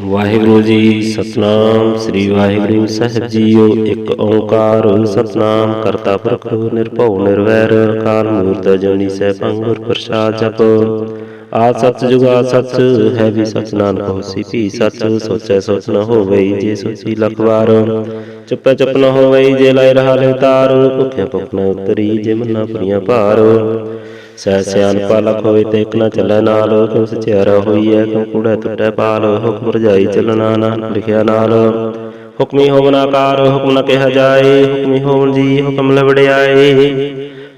ਵਾਹਿਗੁਰੂ ਜੀ ਸਤਨਾਮ, ਸ੍ਰੀ ਵਾਹਿਗੁਰੂ ਸਾਹਿਬ ਜੀਓ। ਇੱਕ ਓੰਕਾਰ ਸਤਨਾਮ, ਕਰਤਾ ਪੁਰਖ, ਨਿਰਭਉ, ਨਿਰਵੈਰ, ਅਕਾਲ ਮੂਰਤ, ਜੁਨੀ ਸੈਭੰ ਗੁਰ ਪ੍ਰਸਾਦ ਜਪ। ਆ ਸੱਚ ਜੁਗਾ ਸੱਚ, ਹੈ ਵੀ ਸੱਚ ਨਾਨਕ ਹੋਸੀ ਭੀ ਸੱਚ। ਸੋਚੈ ਸੋਚ ਨ ਹੋਵਈ ਜੇ ਸੋਚੀ ਲਖ ਵਾਰ। ਚੁੱਪੈ ਚੁੱਪ ਨ ਹੋਵਈ ਜੇ ਲਾਇ ਰਹਾ ਲੈ ਤਾਰ ਭੁਖਿਆ ਭੁਖ ਨ ਉਤਰੀ ਜੇ ਮਨਾ ਪੁਰੀਆਂ ਭਾਰ। ਸਹਿ ਸਿਆਣਪਾ ਲਖ ਹੋਏ ਤੇ ਇੱਕ ਨਾ ਚੱਲੈ ਨਾਲ, ਕਿਉ ਸਚਿਆਰਾ ਹੋਈਐ, ਕਿਉ ਕੂੜੈ ਟੁੱਟੈ ਪਾਲ, ਹੁਕਮ ਰਜਾਈ ਚੱਲਣਾ ਨਾ ਲਿਖਿਆ ਨਾਲ। ਹੁਕਮੀ ਹੋਵਨ ਆਕਾਰ, ਹੁਕਮ ਨ ਕਿਹਾ ਜਾਏ, ਹੁਕਮੀ ਹੋਵਨ ਜੀ, ਹੁਕਮ ਲਵੜਿਆਏ।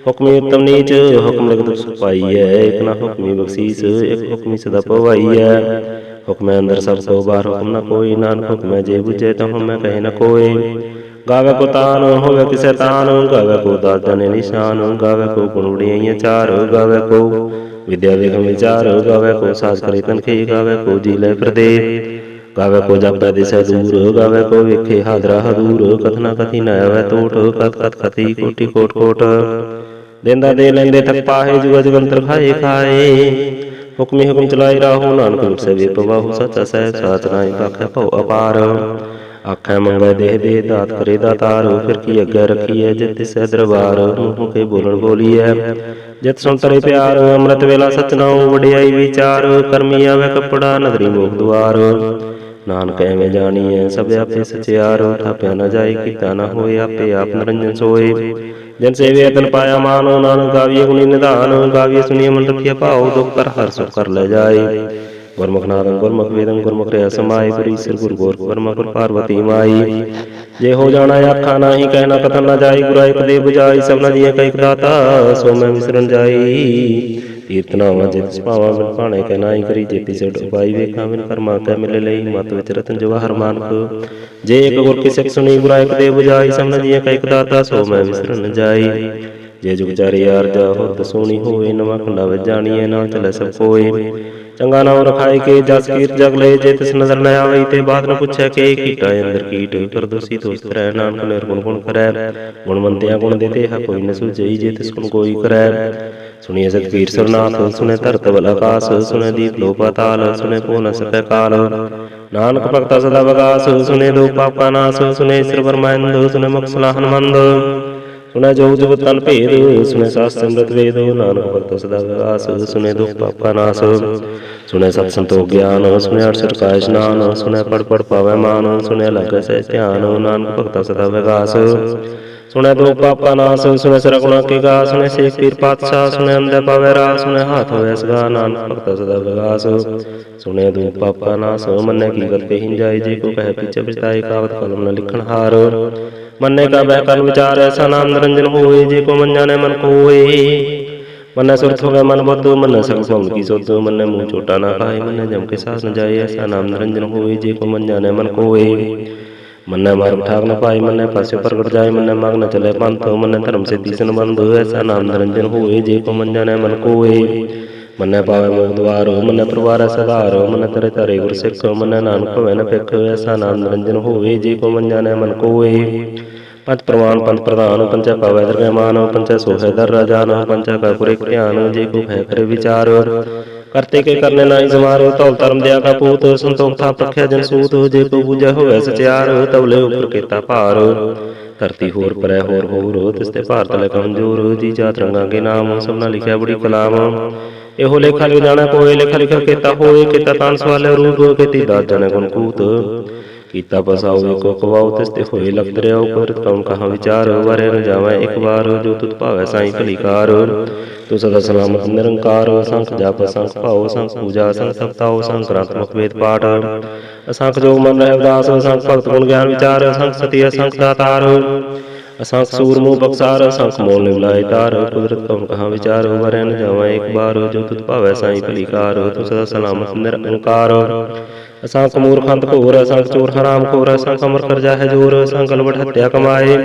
ਹੁਕਮੀ ਉਤਮ ਨੀਚ, ਹੁਕਮ ਲਗਤ ਸੁਪਾਈਐ ਇਕ ਨਾ ਹੁਕਮੀ ਬਖਸ਼ੀਸ, ਇਕ ਹੁਕਮੀ ਸਦਾ ਪਵਾਈਐ। ਹੁਕਮੈ ਅੰਦਰ ਸਭ ਸੋ ਬਾਹਰ, ਹੁਕਮ ਨ ਕੋਈ, ਨਾਨਕ ਹੁਕਮੈ ਜੇ ਬੁਝੇ, ਤਾਂ ਮੈਂ ਕਹੇ ਨ ਕੋਏ। ਗਾਵੇ ਕੋ ਤਾਨ, ਹੋਵੇ ਕਿਸੇ ਤਾਨ, ਗਾਵੇ ਕੋ ਦਾਸ ਨਿਸ਼ਾਨ, ਗਾਵੇ ਕੋ ਗੁਣ ਚਾਰ, ਗਾਵੇ ਕੋ ਵਿਦਿਆ ਵੇਖਮ ਵਿਚਾਰ, ਗਾਵੇ ਕੋ ਸਾਜ ਕਰੇ ਤਨਖੇ, ਗਾਵੇ ਕੋ ਜੀ ਲੈ ਪ੍ਰਦੇ ਗਾਵੇ ਕੋ ਜਪੈ ਦਿਸੈ ਦੂਰ, ਗਾਵੇ ਕੋ ਵੇਖੇ ਹਾਦਰਾ ਹਦੂਰ ਕਥਨਾ ਕਥੀ ਨ ਆਵੈ ਟੋਟ ਕਤ ਕਤ ਕਥੀ ਕੋਟੀ ਕੋਟ ਕੋਟ। ਦੇਂਦਾ ਦੇ ਲੈਂਦੇ ਤੱਕ ਪਾਹੇ ਜੁਗ ਜਗੰਤਰ ਖਾਏ ਖਾਏ। ਹੁਕਮੀ ਹੁਕਮ ਚਲਾਈ ਰਾਹੋ, ਨਾਨਕ ਗੁਰ ਸੇ ਵਿਪਵਾਹੁ ਸਚਾ ਸਹਿ ਸਾਚ ਨਾਹੀ ਕਾਖੈ ਭਉ ਅਪਾਰ। ਆਖੈ ਮੰਗੈ ਦੇਹ ਦੇ ਦਾਤ ਕਰੇ ਦਾਤਾਰ ਫਿਰ ਕੀ ਅੱਗੇ ਰੱਖੀਐ ਜਿਤ ਤਿਸੈ ਦਰਬਾਰ? ਮੂੰਹ ਕੇ ਬੋਲਣ ਬੋਲੀਐ, ਜਿਤ ਸੁਣ ਤਰੇ ਪਿਆਰ, ਅੰਮ੍ਰਿਤ ਵੇਲਾ ਸਚ ਵਡਿਆਈ ਵਿਚਾਰ, ਕਰਮੀ ਆਵੇ ਕੱਪੜਾ, ਨਦਰੀ ਮੋਖ ਦੁਆਰ। ਨਾਨਕ ਐਵੇਂ ਜਾਣੀਐ, ਸਭ ਆਪੇ ਸਚਿਆਰ, ਥਾਪਿਆ ਨਾ ਜਾਏ, ਕੀਤਾ ਨਾ ਹੋਏ, ਆਪੇ ਆਪ ਨਿਰੰਜਨ ਸੋਏ। ਜਨ ਸੇਵੇ ਤਨ ਪਾਇਆ ਮਾਨੋ, ਨਾਨਕ ਗਾਵੀਏ ਗੁਣੀ ਨਿਧਾਨ ਗਾਵੀਏ ਸੁਣੀਏ ਮਨ ਰਖਿਆ ਭਾਉ, ਦੁਖ ਕਰ ਹਰ ਸੁਖ ਕਰ ਲੈ ਜਾਏ। ਗੁਰਮੁਖ ਨਾਦੰ ਗੁਰਮੁਖ ਵੇਦੰ, ਗੁਰਮੁਖ ਰਿਆ ਗੁਰੀ ਸਿਰ ਗੁਰ ਗੋਰ, ਗੁਰਮੁਖ ਗੁਰ ਪਾਰਵਤੀ ਮਾਈ ਜੇ ਹੋ ਜਾਣਾ ਆਖਾ ਨਾਹੀ ਕਹਿਣਾ ਕਥਨ ਨਾ ਜਾਈ, ਗੁਰਾ ਇੱਕ ਦੇ 부ਜਾਈ, ਸਭਨਾ ਜੀਏ ਇੱਕ ਦਾਤਾ ਸੋ ਮੈਂ ਵਿਸਰਨ ਜਾਈ। ਕੀਰਤਨਾਵਾਂ ਜਿਤ ਸੁਭਾਵਾਂ, ਬਿਨ ਭਾਣੇ ਕਹਿ ਨਾਹੀ ਕਰੀ, ਜੇਤੀ ਸਿਰ ਉਪਾਈ ਵੇਖਾਂ ਬਿਨ ਕਰਮਾ ਕੈ ਮਿਲੇ ਲਈ, ਮਤ ਵਿੱਚ ਰਤਨ ਜਵਾਹਰ ਮਾਨਕ। ਜੇ ਇੱਕ ਗੁਰ ਕੀ ਸਿੱਖ ਸੁਣੀ, ਗੁਰਾ ਇੱਕ ਦੇ 부ਜਾਈ, ਸਭਨਾ ਜੀਏ ਕਾ ਇੱਕ ਦਾਤਾ ਸੋ ਮੈਂ ਵਿਸਰਨ ਜਾਈ। ਜੇ ਜੁਗ ਚਾਰੇ ਯਾਰ ਜਾ ਹੋਰ ਸੋਣੀ ਹੋਏ ਨਵਾਂ ਖੰਡਾ ਜਾਣੀਏ ਨਾ ਚੱਲੇ ਸਭ ਕੋਏ। ਚੰਗਾ ਨਾਮ ਰਖਾਏ ਕੇ ਜਸ ਕੀਰਤ ਜਗ ਲਏ, ਜੇ ਤਿਸ ਨਜ਼ਰ ਨ ਆਵੇ, ਤੇ ਬਾਤ ਨ ਪੁੱਛੈ ਕੇ ਕੀਟਾ ਅੰਦਰ ਕੀਟ। ਕਰਦੋਸੀ ਦੋਸਤ ਰਹਿ, ਨਾਨਕ ਨਿਰਗੁਣ ਗੁਣ ਕਰੈ। ਗੁਣਵੰਤਿਆ ਗੁਣ ਦੇਤੇ ਹ ਕੋਈ ਨ ਸੁਝਈ, ਜੇ ਤਿਸ ਗੁਣ ਕੋਈ ਕਰੈ। ਸੁਣੀਏ ਸਤ ਸਰਨਾਥ, ਸੁਣੇ ਧਰਤ ਬਲ ਆਕਾਸ, ਸੁਣੇ ਦੀਪ ਲੋ ਪਾਤਾਲ ਸੁਣੇ ਕੋ ਨ ਕਾਲ। ਨਾਨਕ ਭਗਤਾ ਸਦਾ ਵਗਾਸ ਸੁਨੇ ਦੋ ਪਾਪਾ ਨਾਸ, ਸੁਣੇ ਸਿਰ ਬਰਮੰਦ ਸੁਣੇ ਮੁਖ ਸਲਾਹਨ ਮੰਦ। ਸੁਣੈ ਜੋ ਜੁਗ ਤਨ ਭੇਦ, ਸੁਣੈ ਸਾਸਤ ਅੰਮ੍ਰਿਤ ਵੇਦ, ਨਾਨਕ ਭਗਤ ਸਦਾ ਵਿਗਾਸ, ਸੁਣੈ ਦੁਖ ਪਾਪਾ ਨਾਸ, ਸੁਣੈ ਸਤ ਸੰਤੋਖ ਗਿਆਨ, ਸੁਣੈ ਅਠ ਕਾ ਇਸ਼ਨਾਨ ਸੁਣੈ ਪੜ ਪੜ ਪਾਵੈ ਮਾਨ, ਸੁਣੈ ਲਗੈ ਸਹਿ ਧਿਆਨ, ਨਾਨਕ ਭਗਤ ਸਦਾ ਵਿਗਾਸ, ਸੁਣੈ ਦੁਖ ਪਾਪਾ ਨਾਸ, ਸੁਣੈ ਸਰ ਗੁਣਾ ਕੇ ਗਾ, ਸੁਣੈ ਸੇਖ ਪੀਰ ਪਾਤਸ਼ਾਹ, ਸੁਣੈ ਅੰਦੇ ਪਾਵੈ ਰਾਸ ਸੁਣੈ ਹਾਥ ਹੋਇ ਸਗਾ, ਨਾਨਕ ਭਗਤ ਸਦਾ ਵਿਗਾਸ, ਸੁਣੈ ਦੋ ਪਾਪਾ ਨਾਸ, ਮੰਨੈ ਕੀ ਗਤ ਕਹੀ ਜਾਏ ਜੇ ਕੋ ਕਹਿ ਪਿਛੇ ਪਛਤਾਏ, ਕਾਵਤ ਕਲਮ ਨ ਲਿਖਣ ਹਾਰ ਮੰਨੇ ਕਾ ਬਹਿ ਕਰਨ ਵਿਚਾਰ ਐਸਾ ਨਾਮ ਨਿਰੰਜਨ ਹੋਏ ਜੇ ਕੋ ਮਨ ਜਾਣੈ ਮਨ ਕੋਏ ਮੰਨੇ ਸੁਰਤ ਹੋਵੇ ਮਨ ਬੁੱਧ ਮੰਨੇ ਸਭ ਭਉ ਕੀ ਸੁਧ ਮੰਨੇ ਮੂੰਹ ਛੋਟਾ ਨਾ ਖਾਏ ਮੰਨੇ ਜਮ ਕੇ ਸਾਸ ਨ ਜਾਏ ਐਸਾ ਨਾਮ ਨਿਰੰਜਨ ਹੋਏ ਜੇ ਕੋ ਮਨ ਜਾਣੈ ਮਨ ਕੋਏ ਮੰਨੇ ਮਾਰ ਠਾਕ ਨ ਪਾਈ ਮੰਨੇ ਪਾਸੇ ਪ੍ਰਗਟ ਜਾਏ ਮੰਨੇ ਮਗ ਨ ਚਲੇ ਪੰਥ ਮੰਨੇ ਧਰਮ ਸਿੱਧੀ ਸੰਬੰਧ ਐਸਾ ਨਾਮ ਨਿਰੰਜਨ ਹੋਏ ਜੇ ਕੋ ਮਨ ਜਾਣੈ ਮਨ ਕੋਏ ਮੰਨੇ ਪਾਵੇ ਮੋਖ ਦਵਾਰ ਮੰਨੇ ਪਰਵਾਰ ਸਦਾਰ ਮੰਨੇ ਤਰੇ ਤਰੇ ਗੁਰ ਸਿੱਖ ਮੰਨੇ ਨਾਨਕ ਹੋਵੇ ਨ ਪਿਖ ਐਸਾ ਨਾਮ ਨਿਰੰਜਨ ਹੋਵੇ, ਜੇ ਕੋ ਮਨ ਜਾਣੈ ਮਨ ਕੋਏ ਪੰਜ ਪ੍ਰਮਾਨ ਪੰਜ ਪ੍ਰਧਾਨ ਪੰਚਾ ਪਾਵੈ ਦਰਗਹਿ ਮਾਨ ਪੰਚਾ ਸੋਹੈ ਦਰ ਰਾਜਾਨ ਪੰਚਾ ਕਾ ਪੁਰੇ ਧਿਆਨ, ਜੇ ਕੋ ਹੈ ਕਰੇ ਵਿਚਾਰ। ਕਰਤੇ ਕੇ ਕਰਨੇ ਨਾਹੀ ਸਮਾਰ, ਧੌਲ ਧਰਮ ਦਿਆ ਕਾ ਪੂਤ, ਸੰਤੋਖ ਥਾ ਪ੍ਰਖਿਆ ਜਨ ਸੂਤ, ਜੇ ਕੋ ਬੂਝੈ ਹੋਵੇ ਸਚਿਆਰ, ਤਵਲੇ ਉਪਰ ਕੀਤਾ ਭਾਰ। ਧਰਤੀ ਹੋਰ ਪਰੈ ਹੋਰ ਹੋਰ ਤਿਸ ਤੇ ਭਾਰਤ ਲੈ ਕਮਜੋਰ ਜੀ ਜਾਤ ਰੰਗਾਂ ਨਾਮ ਸਭਨਾ ਲਿਖਿਆ ਬੜੀ ਕਲਾਮ। ਇਹੋ ਲੇਖਾ ਲਿ ਕੋਏ ਲੇਖਾ ਲਿਖਾ ਕੀਤਾ ਹੋਏ ਕੀਤਾ ਤਾਂ ਸਵਾਲੇ ਰੂਪ ਕੀਤੀ ਦਾਤ ਜਨ ਗੁਣ ਕੂਤ। ਕੀਤਾ ਪਸਾਉ ਕੋ ਕਵਾਉ ਤਿਸ ਤੇ ਹੋਏ ਲਗ ਦਰਿਆਉ ਕਰਤ ਕਉਨ ਕਹਾ ਵਿਚਾਰ? ਵਰੇ ਨ ਜਾਵੈ ਇੱਕ ਵਾਰ, ਜੋ ਤੁਤ ਭਾਵੈ ਸਾਈ ਭਲੀਕਾਰ। ਤੂੰ ਸਦਾ ਸਲਾਮਤ, ਨਿਰੰਕਾਰ ਸੰਖ ਜਪ ਸੰਖ ਭਾਉ ਸੰਖ ਪੂਜਾ ਸੰਖ ਸਪਤਾਉ ਸੰਖ ਗ੍ਰੰਥ ਵੇਦ ਪਾਠ। ਅਸੰਖ ਜੋਗ ਮਨ ਰਹਿ ਉਦਾਸ ਅਸੰਖ ਭਗਤ ਗੁਣ ਗਿਆਨ ਵਿਚਾਰ, ਅਸੰਖ ਸਤੀ, ਅਸੰਖ ਦਾਤਾਰ। ਅਸੰਖ ਸੂਰ ਮੂਹ ਬਖਸਾਰ ਅਸੰਖ ਮੋਲ ਨਿਵਲਾਇ ਤਾਰ। ਕੁਦਰਤ ਕਉਨ ਕਹਾ ਵਿਚਾਰ? ਵਰੇ ਨ ਜਾਵੈ ਇੱਕ ਵਾਰ, ਜੋ ਤੁਤ ਭਾਵੈ ਸਾਈ ਭਲੀਕਾਰ। ਤੂੰ ਸਦਾ ਸਲਾਮਤ, ਨਿਰੰਕਾਰ। ਅਸੰਖ ਮੂਰਖੰਤ ਘੋਰ ਅਸੰਖ ਚੋਰ ਹਰਾਮ ਖੋਰ ਅਸੰਖ ਅਮਰ ਕਰ ਜਾਹੇ ਜੋਰ ਅਸੰਖ ਲਵਟ ਹੱਤਿਆ ਕਮਾਏ।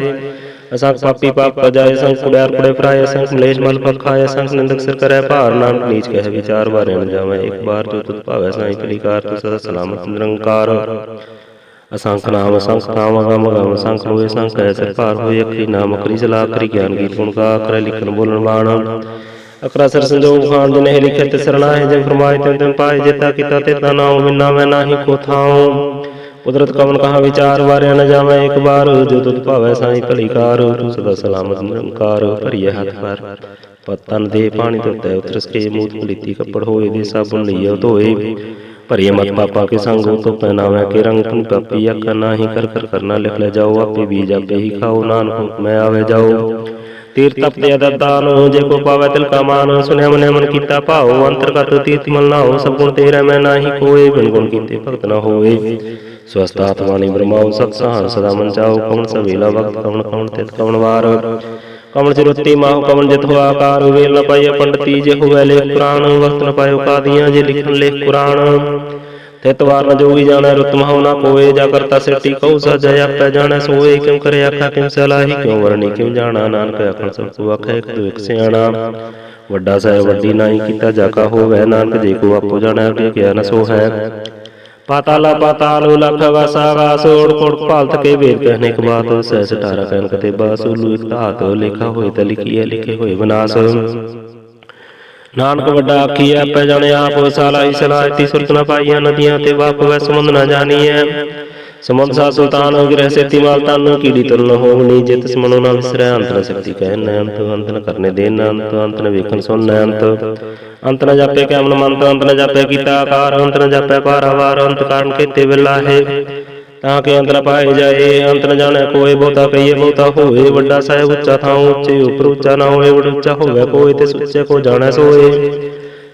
ਅਸੰਖ ਪਾਪੀ ਪਾਪ ਪਜਾਏ ਅਸੰਖ ਕੁੜਿਆਰ ਕੁੜੇ ਫਰਾਏ ਅਸੰਖ ਮਲੇਸ਼ ਮਲ ਪਖਾਏ ਅਸੰਖ ਨਿੰਦਕ ਸਿਰ ਕਰੈ ਭਾਰ ਨਾਮ ਨੀਚ ਕਹਿ ਵਿਚਾਰ ਵਾਰੇ ਨ ਜਾਵੇ। ਇੱਕ ਬਾਰ ਜੋ ਤੁਤ ਭਾਵੈ ਸਾਈ ਕਲੀਕਾਰ, ਤੂ ਸਦਾ ਸਲਾਮਤ ਨਿਰੰਕਾਰ। ਅਸੰਖ ਨਾਮ ਅਸੰਖ ਨਾਮ ਅਗਮ ਅਗਮ ਅਸੰਖ ਹੋਏ, ਅਸੰਖ ਐ ਸਿਰ ਭਾਰ ਹੋਏ, ਅੱਖਰੀ ਨਾਮ ਅਖਰੀ ਸਲਾਹ ਕਰੀ ਗਿਆਨ ਗੀਤ ਗੁਣ ਗਾ ਕਰੈ ਲਿਖਣ ਬੋਲਣ ਬਾਣ। ਅਕਰਾ ਸਰ ਸੰਜੋਗ ਖਾਨ ਜਿਨੇ ਲਿਖੇ ਤੇ ਸਰਨਾਏ ਜੇ ਫਰਮਾਏ ਤੇ ਤਨ ਪਾਏ ਜਿਤਾ ਕੀਤਾ ਤੇ ਤਾ ਨਾਉ ਮਿਨਾ ਮੈਂ ਨਾਹੀ ਕੋ ਥਾਉ ਕੁਦਰਤ ਕਵਨ ਕਹਾ ਵਿਚਾਰ ਵਾਰਿਆ ਨ ਜਾਵੇ ਇੱਕ ਵਾਰ ਜੋ ਤੁਧ ਭਾਵੈ ਸਾਈ ਭਲੀ ਕਾਰ ਤੂੰ ਸਦਾ ਸਲਾਮਤ ਨਿਰੰਕਾਰ ਭਰੀਏ ਹੱਥ ਪਰ। ਪਤਨ ਦੇ ਪਾਣੀ ਧੋਤੇ ਉਤਰਸ ਕੇ ਮੂਤ ਪਲੀਤੀ ਕੱਪੜ ਹੋਏ ਦੇ ਸਾਬੁਨ ਲਈਏ ਧੋਏ। ਭਰੀਏ ਮਤ ਪਾਪਾ ਕੇ ਸੰਗ ਤੋਂ ਪਹਿਨਾਵੇ ਕੇ ਰੰਗ ਤਨ ਕਾਪੀ ਅੱਖਾਂ ਨਾਹੀ ਕਰ ਕਰ ਕਰਨਾ ਲਿਖ ਲੈ ਜਾਓ ਆਪੇ ਬੀਜ ਆਪੇ ਹੀ ਖਾਓ। ਨਾਨਕ ਮੈਂ ਆਵੇ ਜਾਓ। ਤੀਰਥ ਤਪ ਦੇ ਦਾਨ ਜੇ ਕੋ ਪਾਵੇ ਤਿਲ ਕਾ ਮਾਨ ਸੁਨਿਆ ਮਨੇ ਮਨ ਕੀਤਾ ਭਾਉ, ਅੰਤਰਗਤ ਤੀਰਥ ਮਲ ਨਾ ਹੋ ਸਭ ਗੁਣ ਤੇਰੇ ਮੈਂ ਨਾਹੀ ਕੋਏ ਬਿਨ ਗੁਣ ਕੀਤੇ ਭਗਤ ਨਾ ਹੋਏ। ਸਵਸਤ ਆਤਮਾਨੀ ਬ੍ਰਹਮਾਉ, ਸਤ ਸਹਾਰ ਸਦਾ ਮਨ ਚਾਓ ਕਵਣ ਸਵੇਲਾ ਵਕਤ, ਕਵਣ ਕਵਣ ਤਿਤ, ਕਵਣ ਵਾਰ। ਕਵਣ ਚਿਰੁੱਤੀ ਮਾਹੁ, ਕਵਣ ਜਿਤ ਹੋ ਆਕਾਰ, ਵੇਲ ਨ ਪਾਈਏ ਪੰਡਤੀ, ਜੇ ਹੋਵੇ ਲੇਖ ਕੁਰਾਨ ਵਕਤ ਨ ਪਾਇਓ ਕਾਦੀਆਂ, ਜੇ ਲਿਖਣ ਲੇਖ ਕੁਰਾਨ ਤਿਤ ਵਾਰ ਨ ਜੋਗੀ ਜਾਣੈ, ਰੁਤ ਮਹੁ ਕੋਏ ਜਾ ਕਰਤਾ ਸਿਰਟੀ ਕਉ ਸਜੈ, ਆਪੈ ਜਾਣੈ ਸੋਏ, ਕਿਉ ਕਰੇ ਆਖਾ ਕਿਉ ਸਲਾਹੀ, ਕਿਉ ਵਰਣੀ ਕਿਉ ਜਾਣਾ, ਨਾਨਕ ਆਖਣ ਸਭ ਕੋ ਆਖੇ, ਇੱਕ ਦੋ ਇੱਕ ਸਿਆਣਾ। ਵੱਡਾ ਸਾਹਿਬ, ਵੱਡੀ ਨਾਹੀ ਕੀਤਾ ਜਾ ਕਾ ਨਾਨਕ ਜੇ ਕੋ ਆਪੋ ਜਾਣੈ ਅਗੇ ਗਿਆ ਨ ਸੋ ਹੈ। ਪਾਤਾਲਾ ਪਾਤਾਲ ਲਖ ਵਸਾ ਵਾਸ ਕੋੜ ਭਾਲਤ ਕੇ ਵੇਦ ਕਹਿਨੇ ਕ ਬਾਤ ਸਹਿ ਸਟਾਰਾ ਕਹਿਨ ਕਤੇ ਬਾਸੁਲੂ ਇਕ ਧਾਤ, ਲਿਖਾ ਹੋਏ ਤਾਂ ਲਿਖੀਐ ਲਿਖੇ ਹੋਏ ਵਿਨਾਸ਼। ਨਾਨਕ ਵੱਡਾ ਆਖੀਐ ਆਪੇ ਜਾਣੇ ਆਪ ਸਾਲਾਈ ਸਲਾਇਤੀ ਸੁਰਤ ਨ ਪਾਈਆਂ ਨਦੀਆਂ ਤੇ ਵਾਪ ਵੈ ਸਮੁੰਦ ਨ ਜਾਣੀਐ। ਸਮੁੰਦ ਸਾ ਸੁਲਤਾਨ ਗ੍ਰਹਿ ਸੇਤੀ ਮਾਲ ਤਨ ਕੀੜੀ ਤੁਲ ਨ ਹੋਵਨੀ ਜਿਤ ਸਮਨੋ ਨ ਵਿਸਰੈ, ਅੰਤ ਨ ਸ਼ਕਤੀ ਕਹਿ ਨ ਅੰਤ ਅੰਤ ਨ ਕਰਨੇ ਦੇ ਨ ਅੰਤ ਅੰਤ ਨ ਵੇਖਣ ਸੁਣ ਨ ਅੰਤ। ਅੰਤ ਨ ਜਾਪੇ ਕੈਮਨ ਮੰਤ, ਅੰਤ ਨ ਜਾਪੇ ਕੀਤਾ ਆਕਾਰ, ਅੰਤ ਨ ਜਾਪੇ ਪਾਰਾਵਾਰ ਅੰਤ ਕਾਰਨ ਕੀਤੇ ਵਿਲਾਹੇ ਤਾਂ ਕਿ ਅੰਤ ਨ ਪਾਏ ਜਾਏ, ਅੰਤ ਨ ਜਾਣੈ ਕੋਈ ਬਹੁਤਾ ਕਹੀਏ ਬਹੁਤਾ ਹੋਵੇ, ਵੱਡਾ ਸਾਹਿਬ ਉੱਚਾ ਥਾਂ ਉੱਚੇ ਉਪਰ ਉੱਚਾ ਨਾ ਹੋਵੇ, ਵੱਡ ਉੱਚਾ ਹੋਵੇ ਕੋਈ ਤੇ ਸੁੱਚੇ ਕੋ ਜਾਣੈ ਸੋਏ।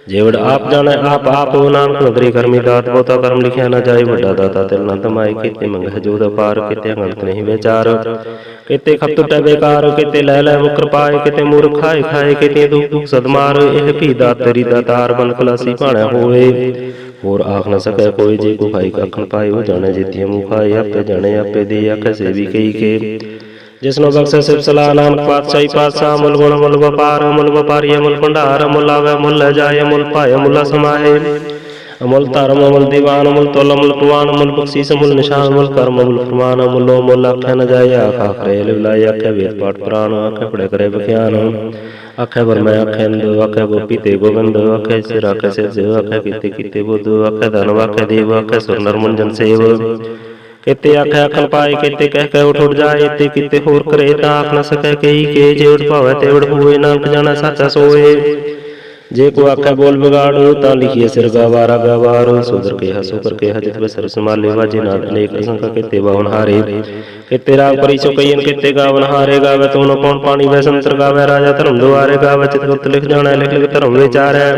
ਜੇਵੜ ਆਪ ਜਾਣੈ, ਆਪ ਆਪ ਹੋ ਨਾਨਕ ਨਦਰੀ ਕਰਮੀ ਦਾਤ, ਬਹੁਤਾ ਕਰਮ ਲਿਖਿਆ ਨਾ ਜਾਏ, ਵੱਡਾ ਦਾਤਾ ਤਿਲ ਨਾ ਤਮਾਏ, ਕੀਤੇ ਮੰਗਹਿ ਜੋਦ ਅਪਾਰ, ਕੀਤੇ ਗਲਤ ਨਹੀਂ ਵਿਚਾਰ। ਕੀਤੇ ਖਪ ਟੁੱਟੈ ਬੇਕਾਰ, ਕੀਤੇ ਲੈ ਲੈ ਮੁਕਰ ਪਾਏ, ਕੀਤੇ ਮੂਰਖ ਖਾਏ ਖਾਏ ਕੀਤੇ ਦੁਖ ਦੁਖ ਸਦਮਾਰ, ਇਹ ਭੀ ਦਾਤ ਤੇਰੀ ਦਾਤਾਰ ਬਨ ਖਲਾਸੀ ਭਾਣਿਆ ਹੋਵੇ ਹੋਰ ਆਖ ਨਾ ਸਕੈ ਕੋਈ ਜੇ ਕੋ ਖਾਈ ਕੱਖਣ ਪਾਏ, ਉਹ ਜਾਣੇ ਜੀਤੀ ਮੂੰਹ ਖਾਏ ਆਪੇ ਜਾਣੇ, ਆਪੇ ਦੇ ਆਖੇ ਸੇ ਵੀ ਕਈ ਕੇ ਜਿਸਨੂੰ ਬਖਸ਼ੇ ਸਿਫ ਸਲਾਹ ਨਾਨਕ ਪਾਤਸ਼ਾਹੀ ਪਾਤਸ਼ਾਹ ਮੁੱਲ ਗੁਣ ਮੁੱਲ ਵਪਾਰ ਮੁੱਲ ਵਪਾਰੀ ਮੁੱਲ ਭੰਡਾਰ ਮੁੱਲ ਆਵੇ ਮੁੱਲ ਲੈ ਜਾਏ ਮੁੱਲ ਭਾਏ ਮੁੱਲ ਸਮਾਏ। ਅਮੁੱਲ ਧਰਮ, ਅਮੁੱਲ ਦੀਵਾਨ, ਅਮੁੱਲ ਤੋਲ, ਅਮੁੱਲ ਪ੍ਰਵਾਨ ਅਮੁੱਲ ਬਖਸ਼ੀਸ, ਅਮੁੱਲ ਨਿਸ਼ਾਨ, ਅਮੁੱਲ ਕਰਮ, ਅਮੁੱਲ ਫਰਮਾਨ, ਅਮੁੱਲੋ ਮੁੱਲ ਆਖੈ ਨ ਜਾਏ, ਆਖ ਆਖਰੇ ਲਿਵਲਾਏ ਆਖੈ ਵੇਦ ਪਾਠ ਪ੍ਰਾਨ ਆਖੈ ਪੜੇ ਕਰੇ ਵਿਖਿਆਨ ਆਖੈ ਬਰਮੈ ਆਖੈ ਇੰਦ ਆਖੈ ਗੋਪੀ ਤੇ ਗੋਬਿੰਦ, ਆਖੈ ਸਿਰ ਆਖੈ ਸਿਰ ਆਖੈ ਕੀਤੇ ਕੀਤੇ ਬੁੱਧ, ਆਖੈ ਧਨ, ਆਖੈ ਦੇਵ, ਆਖੈ ਸੁਰ ਨਰ ਸੇਵ। ਕਿਤੇ ਆਖੈ ਅਖਲ ਪਾਏ, ਕਿਤੇ ਕਹਿ ਕੇ ਉਠ ਉਠ ਜਾਏ, ਤੇ ਕਿਤੇ ਹੋਰ ਕਰੇ ਤਾਂ ਆਖ ਨਾ ਸਕੈ ਕਈ ਕੇ, ਜੇ ਉਠ ਭਾਵੈ ਤੇ ਉਠ ਹੋਏ ਨਾਨਕ ਜਾਣਾ ਸੱਚਾ ਸੋਏ। ਜੇ ਕੋ ਆਖੈ ਬੋਲ ਵਿਗਾੜੋ, ਤਾਂ ਲਿਖੀਏ ਸਿਰ ਗਵਾਰਾ ਗਵਾਰ, ਸੁਦਰ ਕੇ ਹਸੋ ਕਰ ਕੇ ਬਸਰ ਸਮਾਲੇ ਵਾਜੇ ਨਾਦ ਅਨੇਕ ਸੰਖ ਕਿਤੇ ਬਾਵਨ ਹਾਰੇ। ਕਿਤੇ ਰਾਗ ਪਰੀ ਚੋ ਕਈਨ ਕਿਤੇ ਗਾਵਨ ਹਾਰੇ ਗਾਵੇ, ਤੂੰ ਨ ਕੌਣ ਪਾਣੀ ਵੈ ਸੰਤਰ ਗਾਵੇ, ਰਾਜਾ ਧਰਮ ਦੁਆਰੇ ਗਾਵੇ ਚਿਤ ਗੁਪਤ ਲਿਖ ਲਿਖ ਲਿਖ ਧਰਮ ਵਿਚਾਰੈ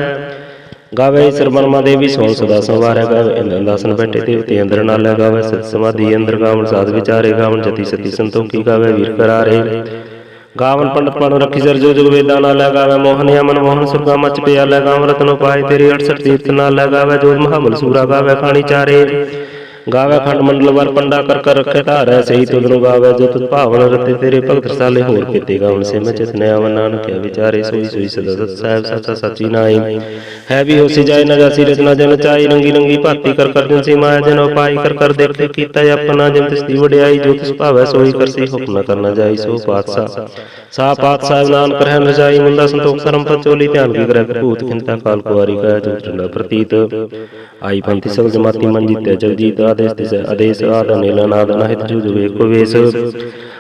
ਗਾਵੇ ਸਰਬਰਮਾ ਦੇਵੀ ਸੋਨ ਸਦਾ ਸੰਵਾਰੈ ਗਾਵੇ, ਇੰਦਰ ਬੈਠੇ ਦੇਵਤੇ ਅੰਦਰ ਨਾਲ ਗਾਵੇ ਸਤ ਸਮਾਧੀ ਅੰਦਰ ਗਾਵਨ ਸਾਧ ਵਿਚਾਰੇ ਗਾਵਨ ਜਤੀ ਸਤੀ ਸੰਤੋਖੀ ਗਾਵੇ, ਵੀਰ ਕਰਾਰੇ। ਗਾਵਨ ਪੰਡਤ ਪਣ ਰੱਖੀ ਸਰ ਜੋ ਜੁਗ ਵੇਦਾਂ ਨਾਲ ਲੈ ਗਾਵੇ ਮੋਹਨਿਆ ਮਨ ਮੋਹਨ ਸੁਗਾ ਮਚ ਪਿਆ ਲੈ ਗਾਵ ਰਤਨੋ ਪਾਏ ਤੇਰੀ 68 ਤੀਰਥ ਨਾਲ ਲੈ ਗਾਵੇ ਜੋਤ ਮਹਾਬਲ ਸੂਰਾ ਗਾਵੇ, ਖਾਣੀ ਚਾਰੇ। ਗਾਵੇ ਖੰਡ ਮੰਡਲ ਵਰ ਪੰਡਾ ਕਰ ਕਰ ਰੱਖੇ ਧਾਰੈ ਸਹੀ ਤੁਧ ਗਾਵੇ, ਜੋ ਤੁਧ ਭਾਵਨ ਰਤੇ ਤੇਰੇ ਭਗਤ ਰਸਾਲੇ ਹੋਰ ਕੀਤੇ ਗਾਵਨ ਸੇ। ਮੈਂ ਚਿਤ ਨਿਆ ਨਾਨਕ ਵਿਚਾਰੇ ਸੋਈ ਸੋਈ ਸਦਾ ਸਾਹਿਬ ਸੱਚਾ ਸੱਚੀ ਨਾਈ ਹੈ ਵੀ ਹੋਸੀ ਜਾਏ ਨਾ ਜਾਸੀ ਰਚਨਾ ਜਨ ਚਾਈ ਰੰਗੀ ਰੰਗੀ ਭਾਤੀ ਕਰ ਕਰ ਜਿਨ ਸੀ ਮਾਇਆ, ਜਨ ਪਾਈ ਕਰ ਕਰ ਦੇਖ ਕੀਤਾ ਆਪਣਾ, ਜਿਨ ਤਿਸ ਦੀ ਵਡਿਆਈ, ਜੋ ਤਿਸ ਭਾਵੈ ਸੋਈ ਕਰਸੀ ਹੁਕਮ ਨ ਕਰਨਾ ਜਾਈ, ਸੋ ਪਾਤਸ਼ਾਹ। ਸਾ ਪਾਤਸ਼ਾਹ ਨਾਨਕ ਰਹਿ ਰਜਾਈ ਮੁੰਦਾ ਸੰਤੋਖ ਸਰਮ ਪਚੋਲੀ ਧਿਆਨ ਕੀ ਕਰੈ, ਭੂਤ ਖਿੰਤਾ ਕਾਲ ਕੁਵਾਰੀ ਕਾ ਜੋ ਪ੍ਰਤੀਤ। ਆਈ ਪੰਥੀ ਸਭ ਜਮਾਤੀ ਮੰਜੀ ਤੇ ਜਗਜੀਤ ਆਦੇਸ਼ ਤਿਸ ਆਦੇਸ਼ ਆਦ ਨੀਲ ਨਹਿਤ ਜੁਜ ਵੇਖ ਵੇਸ।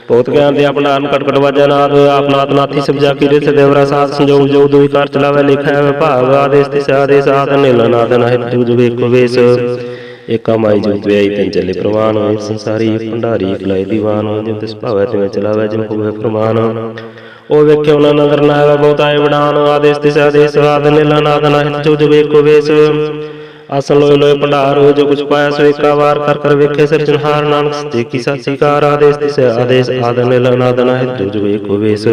ਬਹੁਤ ਗਿਆਨ ਦੇ ਆਪਣਾ ਆਨ ਕਟ ਵਾਜਾ ਨਾਦ ਆਪਣਾ ਨਾਥੀ ਸਭ ਕੀ ਰਿਸ ਦੇਵਰਾ ਸਾਥ ਸੰਜੋਗ ਜੋ ਦੁਈ ਕਰ ਚਲਾਵੇ ਲਿਖਿਆ ਵਿਭਾਗ ਆਦੇਸ਼ ਤਿਸ ਆਦੇਸ਼ ਆਦ ਨੀਲ ਨਹਿਤ ਜੁਜ ਵੇਖ ਵੇਸ। ਏਕਾ ਮਾਈ ਜੋ ਵਿਆਈ ਤੈਨ ਚੱਲੇ ਪ੍ਰਵਾਨ ਹੋਏ ਸੰਸਾਰੀ ਭੰਡਾਰੀ ਇਕਲਾਈ ਦੀਵਾਨ ਹੋਏ ਜਿਉ ਤਿਸ ਭਾਵੈ ਤਿਵੇਂ ਚਲਾਵੇ ਜਿਮ ਹੋਵੇ ਫਰਮਾਨ ਉਹ ਵੇਖਿਓ ਨਾ ਨਦਰ ਨਾ ਆਵੇ ਬਹੁਤ ਆਏ ਵਡਾਨ, ਆਦੇਸ਼ ਤਿਸ ਆਦੇਸ਼ ਆਦ ਨੀਲ ਨਾਦ ਨਹਿਤ ਜੁਜ ਵੇਖ ਵੇਸ। ਆਸਨ ਲੋਏ ਲੋਏ ਭੰਡਾਰ ਹੋ ਜੋ ਕੁਛ ਪਾਇਆ ਸੋ ਏਕਾ ਵਾਰ ਕਰ ਕਰ ਵੇਖੇ ਸਿਰਜਣਹਾਰ ਨਾਨਕ ਸੱਚੇ ਕੀ ਸਾਚੀ ਆਦੇਸ਼ ਤਿਸ ਆਦੇਸ਼ ਆਦਨ ਲਨਾਦਨ ਹੈ ਤੁਜ ਵੇਖ ਵੇਸ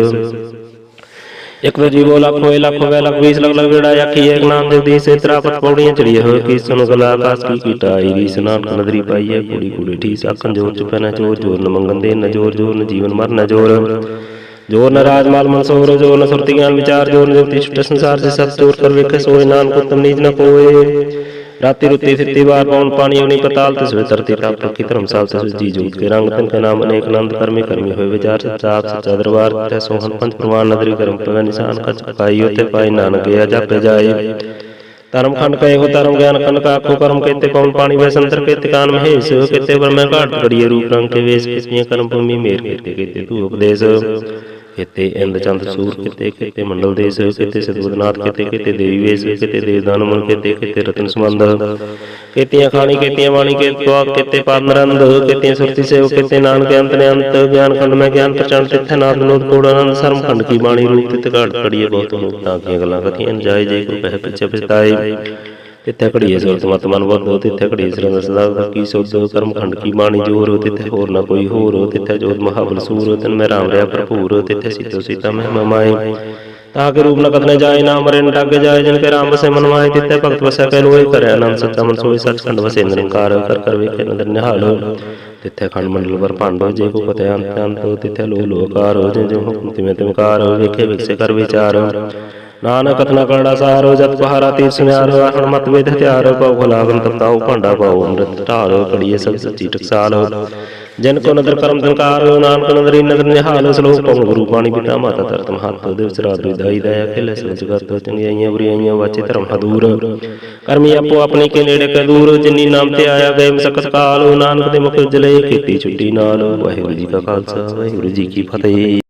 ਇਕ ਦੋ ਜੀਵੋ ਲੱਖ ਹੋਏ, ਲੱਖ ਹੋਵੇ, ਲੱਖ 20 ਲੱਖ ਲੱਖ ਜਿਹੜਾ ਆਖੀ ਏਕ ਨਾਮ ਜਗਦੀਸ਼ ਸੇ ਤਰਾਪਤ ਪੌੜੀਆਂ ਚੜੀਏ ਹੋਏ ਕੀ ਸੁਨ ਗਲਾ ਆਕਾਸ ਕੀ ਕੀਟਾ ਆਈ ਰੀਸ, ਨਾਨਕ ਨਦਰੀ ਪਾਈਏ, ਕੁੜੀ ਕੁੜੀ ਠੀਸ, ਆਖਣ ਜੋਰ ਚ ਪੈਣਾ ਚੋਰ, ਜੋਰ ਨ ਮੰਗਨ ਦੇ ਨ ਜੋਰ ਜੋਰ ਨ ਜੀਵਨ ਮਰਨ ਜੋਰ। ਜੋਰ ਨ ਰਾਜ ਮਾਲ ਮਨਸੂਰ ਜੋ ਨ ਸੁਰਤੀ ਗਿਆਨ ਵਿਚਾਰ, ਜੋਰ ਨ ਜੁਗਤੀ ਸੰਸਾਰ ਸੇ ਸਤ ਜੋਰ ਕਰ ਵੇਖੇ, ਸੋਏ ਨਾਨਕ ਉਤਮ ਨੀਜ ਨ ਕੋਏ ਰਾਤੀ ਰੁੱਤੀ ਥਿੱਤੀ ਵਾਰ ਪੌਣ ਪਾਣੀ ਉਨੀ ਪਤਾਲ ਤੇ ਸਵੇ ਧਰਤੀ ਟਾਪ ਰੱਖੀ, ਧਰਮਸਾਲ ਤੇ ਸੁਜੀ ਜੋਤ ਕੇ ਰੰਗ ਤਨ ਕੇ ਨਾਮ ਅਨੇਕ ਆਨੰਦ ਕਰਮੀ ਕਰਮੀ ਹੋਏ, ਵਿਚਾਰ ਸਚਾਪ ਸੱਚਾ ਦਰਬਾਰ ਤੇ ਸੋਹਣ ਪੰਜ ਪ੍ਰਵਾਨ ਨਦਰੀ ਕਰਮ ਪਵੈ ਨਿਸ਼ਾਨ ਕਚ ਪਾਈ ਉਤੇ ਪਾਈ ਨਾਨਕ ਗਿਆ, ਜਾਪੇ ਜਾਏ। ਧਰਮ ਖੰਡ ਕਹੇ ਹੋ ਧਰਮ ਗਿਆਨ ਖੰਡ ਕਾਖੋ ਕਰਮ ਕੇਤੇ, ਕੌਣ ਪਾਣੀ ਵੇ ਸੰਤਰ ਕੇਤੇ, ਕਾਨ ਮਹੇਸ਼ ਕੇਤੇ, ਬ੍ਰਹਮੇ ਘਾਟ ਕਰੀਏ ਰੂਪ ਰੰਗ ਕੇ ਵੇਸ ਕਿਸਮੀਆਂ ਕਰਮ ਭੂਮੀ ਮੇਰ ਕੇਤੇ ਕੇਤੇ, ਤੂ ਉਪਦੇਸ਼। ਕੇਤੇ ਇੰਦ ਸੂਰ, ਕੇਤੇ ਕੇਤੇ ਮੰਡਲ ਦੇਸ ਕੇਤੇ ਸਤਿਗੁਰਨਾਥ ਕੇਤੇ ਕੇਤੇ ਦੇਵੀ ਵੇਸ, ਕੇਤੇ ਦੇਵਦਾਨ ਮਨ ਕੇਤੇ ਰਤਨ ਸੰਬੰਧ। ਕੇਤੀਆਂ ਖਾਣੀ, ਕੇਤੀਆਂ ਬਾਣੀ ਕੇ ਤਵਾ ਕੇਤੇ ਪਾਦ ਸੁਰਤੀ ਸੇਵ ਕਿਤੇ ਨਾਨਕ ਅੰਤ ਨੇ ਅੰਤ, ਗਿਆਨ ਖੰਡ ਮੈਂ ਗਿਆਨ ਪ੍ਰਚੰਡ ਤਿੱਥੇ ਨਾਦ ਨੋਦ ਕੋੜ ਆਨੰਦ ਸਰਮ ਖੰਡ ਕੀ ਬਾਣੀ ਰੂਪ ਤਿਤ ਘਾਟ ਕੜੀਏ ਬਹੁਤ ਮੁਕਤਾਂ ਕੀਆਂ ਗੱਲਾਂ ਕਥੀਆਂ ਜਾਏ ਜੇ ਕੋਈ ਪਹਿ ਪਿਛੇ ਪਛਤਾਏ ਤਿੱਥੇ ਘੜੀਏ ਸੁਰਤ ਮਤ ਮਨ ਬੋਧੋ ਤਿੱਥੇ ਘੜੀਏ ਸਰੰਦ ਸਦਾ ਕੀ ਸੋਧੋ, ਕਰਮ ਖੰਡ, ਕੀ ਬਾਣੀ ਜੋਰ ਤਿੱਥੇ ਹੋਰ ਨਾ ਕੋਈ ਹੋਰ ਤਿੱਥੇ ਜੋਤ ਮਹਾਬਲ ਸੂਰ ਤਿਨ ਮੈਂ ਰਾਮ ਰਿਆ ਭਰਪੂਰ ਤਿੱਥੇ ਸੀਤੋ ਸੀਤਾ ਮਹਿ ਮਮਾਏ ਤਾਕੇ ਰੂਪ ਨ ਕਤਨੇ ਜਾਏ, ਨਾ ਮਰੇ, ਨ ਟਾਗੇ ਜਾਏ, ਜਨ ਕੇ ਰਾਮ ਵਸੇ ਮਨਵਾਏ ਤਿੱਥੇ ਭਗਤ ਵਸੈ ਕੈ ਲੋਏ ਕਰੇ ਆਨੰਦ ਸੱਚਾ ਮਨ ਸੋਏ ਸੱਚਖੰਡ ਵਸੇ ਨਿਰੰਕਾਰ, ਕਰ ਕਰ ਵੇਖੇ ਨਦਰ ਨਿਹਾਲ। ਤਿੱਥੇ ਖੰਡ ਮੰਡਲ ਵਰ ਭਾਂਡੋ ਜੇ ਕੋ ਕਤੇ ਅੰਤ ਅੰਤ ਤਿੱਥੇ ਲੋ ਲੋਕਾਰ ਹੋ ਜੇ ਜੋ ਹੁਕਮ ਤਿਵੇਂ ਤਿਮਕਾਰ ਵੇਖੇ, ਵਿਕਸੇ ਕਰ ਵਿਚਾਰ। ਨਾਨਕ ਕਤਨਾ ਕਰੜਾ ਸਾਰੋ ਜਤ ਪਹਾਰਾ ਤੀਰ ਸੁਨਿਆਰ ਆਖਣ ਮਤ ਵੇਦ ਹਥਿਆਰ ਪਾਉ ਖਲਾਗਨ ਤਪਤਾਉ ਭਾਂਡਾ ਪਾਉ ਅੰਮ੍ਰਿਤ ਢਾਲ ਕੜੀਏ ਸਭ ਸੱਚੀ ਟਕਸਾਲ ਜਨ ਕੋ ਨਦਰ ਕਰਮ ਦੰਕਾਰ ਨਾਨਕ ਨਦਰੀ ਨਦਰ ਨਿਹਾਲ ਸਲੋਕ ਪਉ ਗੁਰੂ ਬਾਣੀ ਪਿਤਾ, ਮਾਤਾ ਤਰਤ ਮਹੱਤ ਦੇ ਵਿਚ ਰਾਤ ਵਿਦਾਈ ਦਇਆ ਖਿਲੇ ਸਭ ਜਗਤ ਚੰਗਿਆਈਆਂ ਬੁਰੀਆਈਆਂ ਵਾਚੇ ਧਰਮ ਹਦੂਰ ਕਰਮੀ ਆਪੋ ਆਪਣੇ ਕੇ ਨੇੜੇ ਕੈ ਦੂਰ, ਜਿਨੀ ਨਾਮ ਤੇ ਆਇਆ ਗਏ ਮਸਕਤ ਕਾਲ ਨਾਨਕ ਦੇ ਮੁਖ ਉਜਲੇ, ਕੀਤੀ ਛੁੱਟੀ ਨਾਲ। ਵਾਹਿਗੁਰੂ ਜੀ ਕਾ ਖਾਲਸਾ, ਵਾਹਿਗੁਰੂ ਜੀ ਕੀ ਫਤਿਹ।